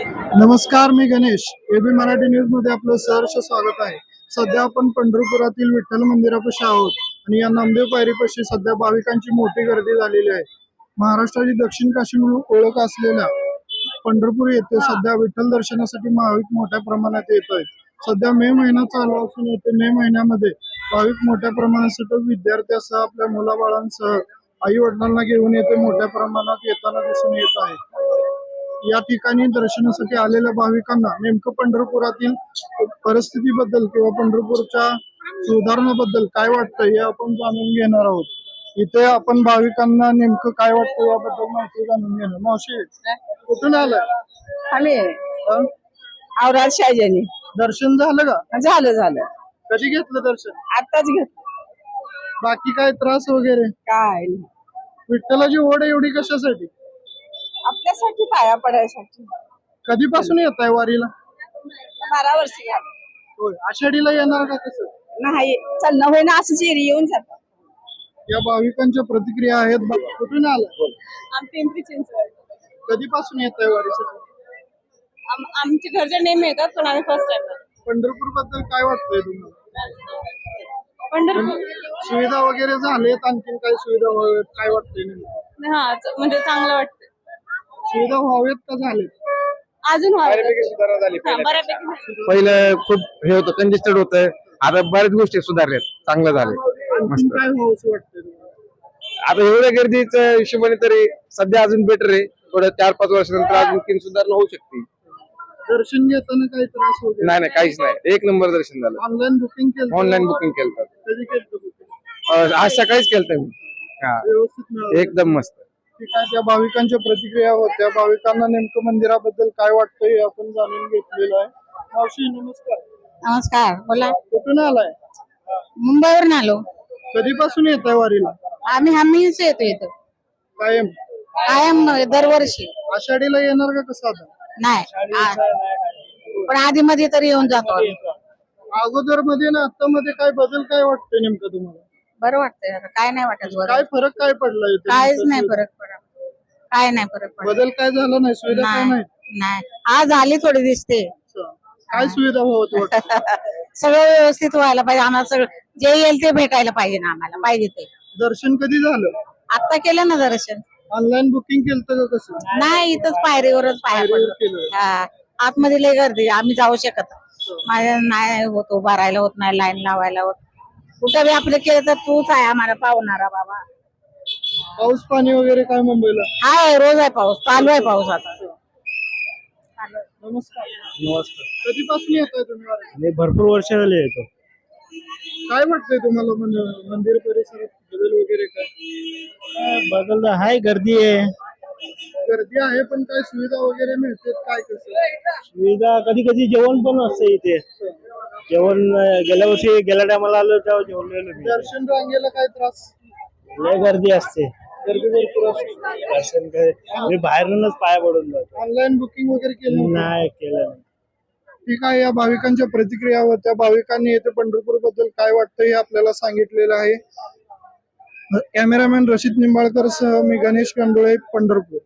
नमस्कार मी गणेश. एबी मराठी न्यूजमध्ये आपलं सहर्ष स्वागत आहे. सध्या आपण पंढरपुरातील विठ्ठल मंदिरापाशी आहोत आणि या नामदेव पायरीपाशी सध्या भाविकांची मोठी गर्दी झालेली आहे. महाराष्ट्राची दक्षिण काशी म्हणून ओळख असलेल्या पंढरपूर येथे सध्या विठ्ठल दर्शनासाठी भाविक मोठ्या प्रमाणात येत आहेत. सध्या मे महिना चालू असून येथे मे महिन्यामध्ये भाविक मोठ्या प्रमाणात विद्यार्थ्यासह आपल्या मुलाबाळांसह आई वडिलांना घेऊन येथे मोठ्या प्रमाणात येताना दिसून येत आहे. या ठिकाणी दर्शनासाठी आलेल्या भाविकांना नेमकं पंढरपुरातील परिस्थितीबद्दल किंवा पंढरपूरच्या सुधारणाबद्दल काय वाटतं हे आपण जाणून घेणार आहोत. इथे आपण भाविकांना नेमकं काय वाटतं याबद्दल माहिती जाणून घेणार. मावशी कुठून आलाय? आम्ही? औराद शाहजानी. दर्शन झालं का? झालं झालं. कधी घेतलं दर्शन? आताच घेत बाकी काय त्रास वगैरे? काय. विठ्ठलाची ओढ एवढी कशासाठी? आपल्यासाठी पाया पडायसाठी. कधीपासून येत आहे वारीला? बारा वर्ष झाली. होय. आषाढीला येणार का कसं? नाही चालणं होईना असंच एरी येऊन जात. या भाविकांच्या प्रतिक्रिया आहेत. बा- कुठून आला आम पिंपरी चिंचवड. कधीपासून येत आहे वारीसाठी? आम- आमचे घरचे नेहमी येतात पण आम्ही फर्स्ट टाइम पंढरपूरबद्दल काय वाटतंय तुम्हाला? पंढरपूर. सुविधा वगैरे झालेत आणखीन काय सुविधा काय वाटतंय नेमकं? हा च- म्हणजे चांगलं वाटतं सुविधा व्हावेत का झालेत अजून व्हावं. बऱ्यापैकी सुधारणा झाली हा, बऱ्यापैकी पहिलं खूप हे होतं कंजेस्टेड होतं आता बऱ्याच गोष्टी सुधारल्यात. चांगलं झाले आणखीन काय व्हावं असं वाटतंय तुम्हाला? आता एवढ्या गर्दीच्या हिशोबाने तरी सध्या अजून बेटर आहे. थोडं चार पाच वर्षानंतर अजून सुधारणा होऊ शकते. दर्शन घेताना काही त्रास वगैरे? नाही नाही काहीच नाही. एक नंबर दर्शन झालं. ऑनलाईन बुकिंग केलं ऑनलाईन बुकिंग केलं. कधी आज सकाळीच केलं मी. हा. व्यवस्थित मिळालं. एकदम मस्त. ठीक आहे त्या भाविकांच्या प्रतिक्रिया होत्या भाविकांना नेमकं मंदिराबद्दल काय वाटतंय हे आपण जाणून घेतलेलं आहे. मावशी नमस्कार. नमस्कार बोला. कुठून आलाय? मुंबईवरून आलो. कधीपासून येत आहे वारीला? आम्ही हमीच येतो इथं. कायम? कायम दरवर्षी. आषाढीला येणार का कसं आता? नाही आ- पण आधी मध्ये तरी येऊन जातो आम्ही. अगोदरमध्ये ना आता मध्ये काय बदल काय वाटतंय नेमकं तुम्हाला? बरं वाटतंय आता. काय नाही वाटत बरं. काय फरक काय पडलाय इथे? काहीच नाही फरक पडत. काय नाही फरक पडत. बदल काय झाला नाही? सुविधा काय नाही नाही? नाही. आज आली थोडी दिसते. अच्छा. काय सुविधा होत वाटत? सगळं व्यवस्थित व्हायला पाहिजे. आम्हाला सगळं जे येईल ते भेटायला पाहिजे ना आम्हाला. पाहिजे ते. दर्शन कधी झालं? आता केलं ना दर्शन. ऑनलाईन बुकिंग केलं का कसं? नाही इथंच पायरीवरच पाया पायरीवर पडलो. केलं. हा. आतमध्ये लय गर्दी. आम्ही जाऊ शकत माझ्या नाही होत उभा राहायला होत नाही लाईन लावायला होत. कुठं बी आपलं केलं तर तूच आहे आम्हाला पावणारा बाबा. पाऊस पाणी वगैरे काय मुंबईला? हाय रोज आहे पाऊस चालू आहे पाऊस आता. नमस्कार. नमस्कार. कधीपासून येत आहे तुम्ही वारीला? आणि भरपूर वर्ष झाले येतो. काय वाटतंय तुम्हाला मन- मंदिर परिसरात बदल वगैरे काय? बदल हाय गर्दी आहे. गर्दी आहे पण काय सुविधा वगैरे मिळते काय कसं? सुविधा कधी कधी जेवण पण असते इथे. जेवण गेल्या वर्षी गेल्या टायमाला आलो तेव्हा जेवलेलो मी दर्शन रांगेला काय त्रास? लय गर्दी असते. गर्दी भरपूर असते. दर्शन काय? मी बाहेरूनच पाया पडून जातो. ऑनलाईन बुकिंग वगैरे केलं? नाही केलं नाही. ठीक आहे या भाविकांच्या प्रतिक्रिया होत्या भाविकांनी येथे पंढरपूरबद्दल काय वाटतं हे आपल्याला सांगितलेलं आहे. कॅमेरामॅन रशीद निंबाळकर सह मी गणेश कंडोळे पंढरपूर.